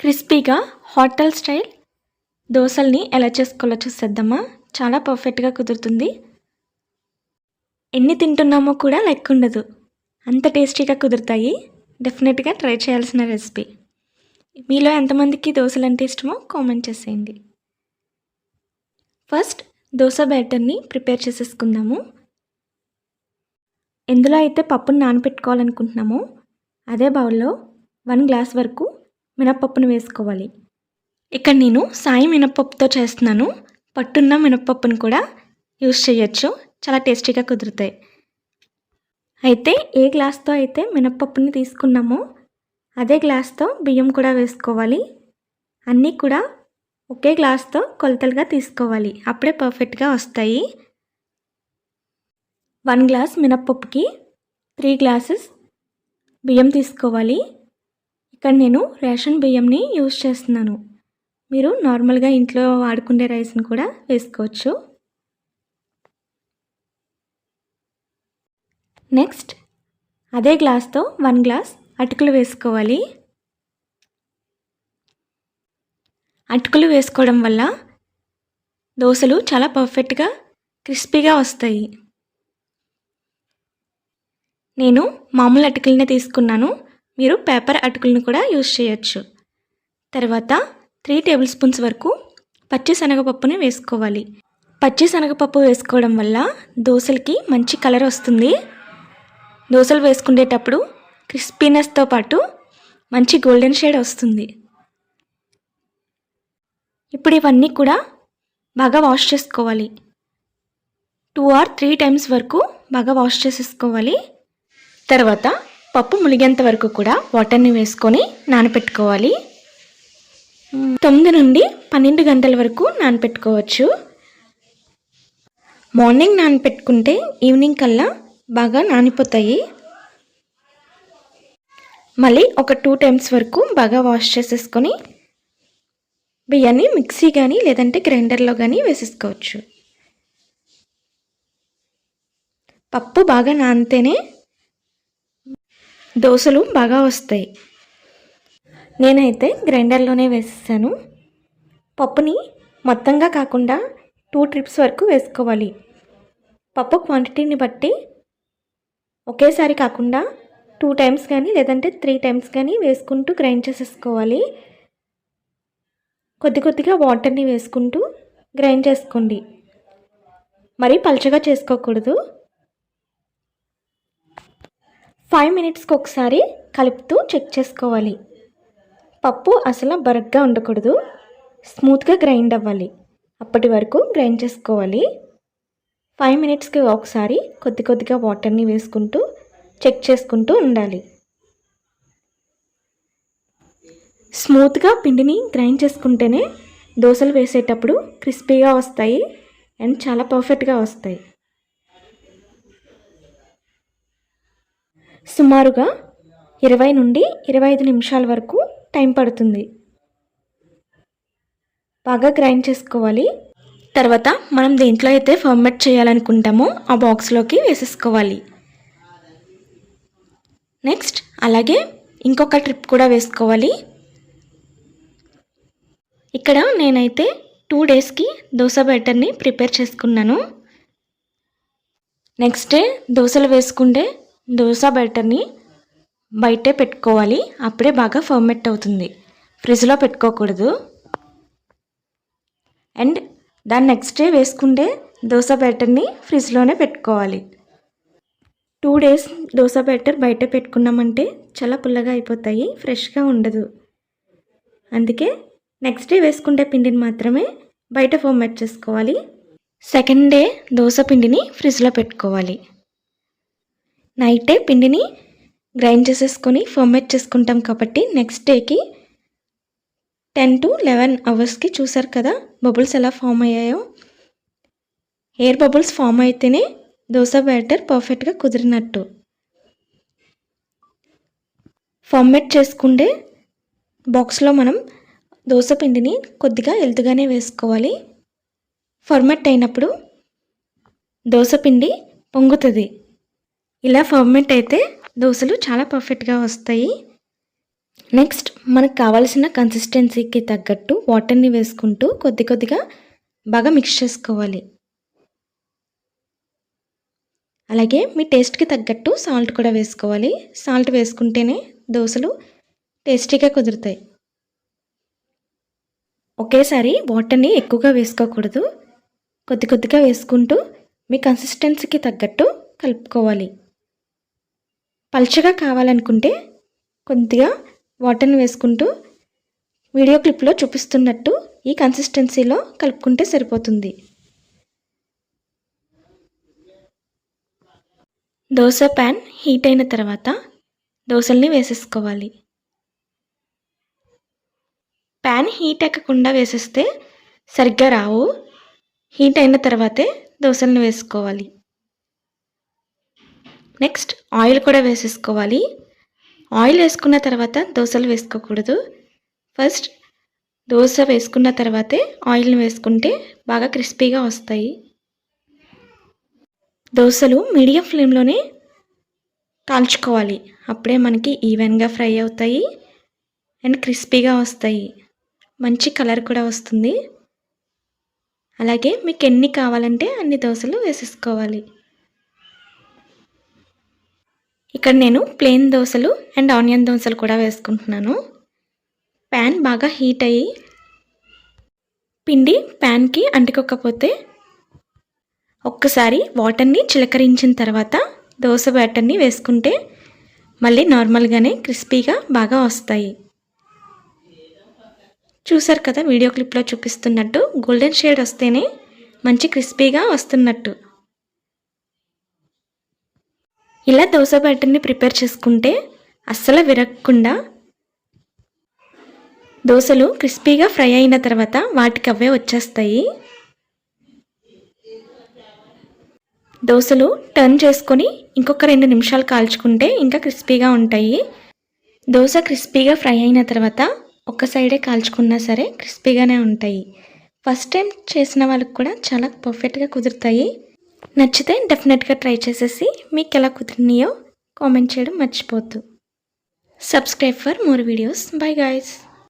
క్రిస్పీగా hotel style దోశల్ని ఎలా చేసుకోవాలో చూసేద్దామా? చాలా పర్ఫెక్ట్గా కుదురుతుంది. ఎన్ని తింటున్నామో కూడా లెక్క ఉండదు అంత టేస్టీగా కుదురుతాయి. డెఫినెట్గా ట్రై చేయాల్సిన రెసిపీ. మీలో ఎంతమందికి దోశలు అంటే ఇష్టమో కామెంట్ చేసేయండి. ఫస్ట్ దోశ బ్యాటర్ని ప్రిపేర్ చేసేసుకుందాము. ఎందులో అయితే పప్పును నానబెట్టుకోవాలనుకుంటున్నామో అదే బౌల్లో వన్ గ్లాస్ వరకు మినప్పప్పును వేసుకోవాలి. ఇక్కడ నేను సాయి మినప్పప్పుతో చేస్తున్నాను. పట్టున్న మినప్పప్పును కూడా యూస్ చేయొచ్చు. చాలా టేస్టీగా కుదురుతాయి. అయితే ఏ గ్లాస్తో అయితే మినప్పప్పుని తీసుకున్నామో అదే గ్లాస్తో బియ్యం కూడా వేసుకోవాలి. అన్నీ కూడా ఒకే గ్లాస్తో కొలతలుగా తీసుకోవాలి. అప్పుడే పర్ఫెక్ట్గా వస్తాయి. వన్ గ్లాస్ మినప్పప్పుకి త్రీ గ్లాసెస్ బియ్యం తీసుకోవాలి. ఇక్కడ నేను రేషన్ బియ్యంని యూజ్ చేస్తున్నాను. మీరు నార్మల్గా ఇంట్లో వాడుకునే రైస్ని కూడా వేసుకోవచ్చు. నెక్స్ట్ అదే గ్లాస్తో వన్ గ్లాస్ అటుకులు వేసుకోవాలి. అటుకులు వేసుకోవడం వల్ల దోశలు చాలా పర్ఫెక్ట్గా క్రిస్పీగా వస్తాయి. నేను మామూలు అటుకులనే తీసుకున్నాను. మీరు పేపర్ అటుకులను కూడా యూజ్ చేయొచ్చు. తర్వాత త్రీ టేబుల్ స్పూన్స్ వరకు పచ్చి శనగపప్పుని వేసుకోవాలి. పచ్చి శనగపప్పు వేసుకోవడం వల్ల దోశలకి మంచి కలర్ వస్తుంది. దోశలు వేసుకునేటప్పుడు క్రిస్పీనెస్తో పాటు మంచి గోల్డెన్ షేడ్ వస్తుంది. ఇప్పుడు ఇవన్నీ కూడా బాగా వాష్ చేసుకోవాలి. టూ ఆర్ త్రీ టైమ్స్ వరకు బాగా వాష్ చేసేసుకోవాలి. తర్వాత పప్పు ములిగేంత వరకు కూడా వాటర్ని వేసుకొని నానపెట్టుకోవాలి. తొమ్మిది నుండి పన్నెండు గంటల వరకు నానపెట్టుకోవచ్చు. మార్నింగ్ నానపెట్టుకుంటే ఈవినింగ్ కల్లా బాగా నానిపోతాయి. మళ్ళీ ఒక టూ టైమ్స్ వరకు బాగా వాష్ చేసేసుకొని బియ్యాన్ని మిక్సీ కానీ లేదంటే గ్రైండర్లో కానీ వేసేసుకోవచ్చు. పప్పు బాగా నానితేనే దోశలు బాగా వస్తాయి. నేనైతే గ్రైండర్లోనే వేసేసాను. పప్పుని మొత్తంగా కాకుండా టూ ట్రిప్స్ వరకు వేసుకోవాలి. పప్పు క్వాంటిటీని బట్టి ఒకేసారి కాకుండా టూ టైమ్స్ కానీ లేదంటే త్రీ టైమ్స్ కానీ వేసుకుంటూ గ్రైండ్ చేసేసుకోవాలి. కొద్ది కొద్దిగా వాటర్ని వేసుకుంటూ గ్రైండ్ చేసుకోండి. మరీ పలుచగా చేసుకోకూడదు. ఫైవ్ మినిట్స్కి ఒకసారి కలుపుతూ చెక్ చేసుకోవాలి. పప్పు అసలు బరగ్గా ఉండకూడదు. స్మూత్గా గ్రైండ్ అవ్వాలి. అప్పటి వరకు గ్రైండ్ చేసుకోవాలి. ఫైవ్ మినిట్స్కి ఒకసారి కొద్ది కొద్దిగా వాటర్ని వేసుకుంటూ చెక్ చేసుకుంటూ ఉండాలి. స్మూత్గా పిండిని గ్రైండ్ చేసుకుంటేనే దోశలు వేసేటప్పుడు క్రిస్పీగా వస్తాయి అండ్ చాలా పర్ఫెక్ట్గా వస్తాయి. సుమారుగా ఇరవై నుండి ఇరవై ఐదు నిమిషాల వరకు టైం పడుతుంది. బాగా గ్రైండ్ చేసుకోవాలి. తర్వాత మనం దేంట్లో అయితే ఫర్మేట్ చేయాలనుకుంటామో ఆ బాక్స్లోకి వేసేసుకోవాలి. నెక్స్ట్ అలాగే ఇంకొక ట్రిప్ కూడా వేసుకోవాలి. ఇక్కడ నేనైతే టూ డేస్కి దోశ బ్యాటర్ని ప్రిపేర్ చేసుకున్నాను. నెక్స్ట్ డే దోశలు వేసుకుంటే దోశ బ్యాటర్ని బయటే పెట్టుకోవాలి. అప్పుడే బాగా ఫర్మెట్ అవుతుంది. ఫ్రిడ్జ్లో పెట్టుకోకూడదు. అండ్ దాన్ని నెక్స్ట్ డే వేసుకుంటే దోశ బ్యాటర్ని ఫ్రిడ్జ్లోనే పెట్టుకోవాలి. టూ డేస్ దోశ బ్యాటర్ బయట పెట్టుకున్నామంటే చాలా పుల్లగా అయిపోతాయి. ఫ్రెష్గా ఉండదు. అందుకే నెక్స్ట్ డే వేసుకుంటే పిండిని మాత్రమే బయట ఫర్మేట్ చేసుకోవాలి. సెకండ్ డే దోశ పిండిని ఫ్రిడ్జ్లో పెట్టుకోవాలి. నైటే పిండిని గ్రైండ్ చేసేసుకొని ఫర్మేట్ చేసుకుంటాం కాబట్టి నెక్స్ట్ డేకి టెన్ టు లెవెన్ అవర్స్కి చూసారు కదా బబుల్స్ ఎలా ఫామ్ అయ్యాయో. ఎయిర్ బబుల్స్ ఫామ్ అయితేనే దోశ బ్యాటర్ పర్ఫెక్ట్గా కుదిరినట్టు. ఫార్మేట్ చేసుకుంటే బాక్స్లో మనం దోశ పిండిని కొద్దిగా ఎల్తుగానే వేసుకోవాలి. ఫర్మెట్ అయినప్పుడు దోశ పిండి పొంగుతుంది. ఇలా ఫర్మెంట్ అయితే దోశలు చాలా పర్ఫెక్ట్గా వస్తాయి. నెక్స్ట్ మనకు కావాల్సిన కన్సిస్టెన్సీకి తగ్గట్టు వాటర్ని వేసుకుంటూ కొద్ది కొద్దిగా బాగా మిక్స్ చేసుకోవాలి. అలాగే మీ టేస్ట్కి తగ్గట్టు సాల్ట్ కూడా వేసుకోవాలి. సాల్ట్ వేసుకుంటేనే దోశలు టేస్టీగా కుదురుతాయి. ఒకేసారి వాటర్ని ఎక్కువగా వేసుకోకూడదు. కొద్ది కొద్దిగా వేసుకుంటూ మీ కన్సిస్టెన్సీకి తగ్గట్టు కలుపుకోవాలి. పల్చగా కావాలనుకుంటే కొద్దిగా వాటర్ని వేసుకుంటూ వీడియో క్లిప్లో చూపిస్తున్నట్టు ఈ కన్సిస్టెన్సీలో కలుపుకుంటే సరిపోతుంది. దోశ ప్యాన్ హీట్ అయిన తర్వాత దోశల్ని వేసేసుకోవాలి. ప్యాన్ హీట్ ఎక్కకుండా వేసేస్తే సరిగ్గా రావు. హీట్ అయిన తర్వాతే దోశలను వేసుకోవాలి. నెక్స్ట్ ఆయిల్ కూడా వేసేసుకోవాలి. ఆయిల్ వేసుకున్న తర్వాత దోశలు వేసుకోకూడదు. ఫస్ట్ దోశ వేసుకున్న తర్వాతే ఆయిల్ని వేసుకుంటే బాగా క్రిస్పీగా వస్తాయి. దోశలు మీడియం ఫ్లేమ్లోనే కాల్చుకోవాలి. అప్పుడే మనకి ఈవెన్గా ఫ్రై అవుతాయి అండ్ క్రిస్పీగా వస్తాయి. మంచి కలర్ కూడా వస్తుంది. అలాగే మీకు ఎన్ని కావాలంటే అన్ని దోశలు వేసేసుకోవాలి. ఇక్కడ నేను ప్లెయిన్ దోశలు అండ్ ఆనియన్ దోశలు కూడా వేసుకుంటున్నాను. ప్యాన్ బాగా హీట్ అయ్యి పిండి ప్యాన్కి అంటుకోకపోతే ఒక్కసారి వాటర్ని చిలకరించిన తర్వాత దోశ బ్యాటర్ని వేసుకుంటే మళ్ళీ నార్మల్గానే క్రిస్పీగా బాగా వస్తాయి. చూసారు కదా వీడియో క్లిప్లో చూపిస్తున్నట్టు గోల్డెన్ షేడ్ వస్తేనే మంచి క్రిస్పీగా వస్తున్నట్టు. ఇలా దోశ బ్యాటర్ని ప్రిపేర్ చేసుకుంటే అస్సలు విరగకుండా దోశలు క్రిస్పీగా ఫ్రై అయిన తర్వాత వాటికి అవే వచ్చేస్తాయి. దోశలు టర్న్ చేసుకొని ఇంకొక రెండు నిమిషాలు కాల్చుకుంటే ఇంకా క్రిస్పీగా ఉంటాయి. దోశ క్రిస్పీగా ఫ్రై అయిన తర్వాత ఒక సైడే కాల్చుకున్నా సరే క్రిస్పీగానే ఉంటాయి. ఫస్ట్ టైం చేసిన వాళ్ళకి కూడా చాలా పర్ఫెక్ట్గా కుదురుతాయి. నచ్చితే డెఫినెట్గా ట్రై చేసేసి మీకు ఎలా కుదిరినాయో కామెంట్ చేయడం మర్చిపోద్దు subscribe for more videos bye guys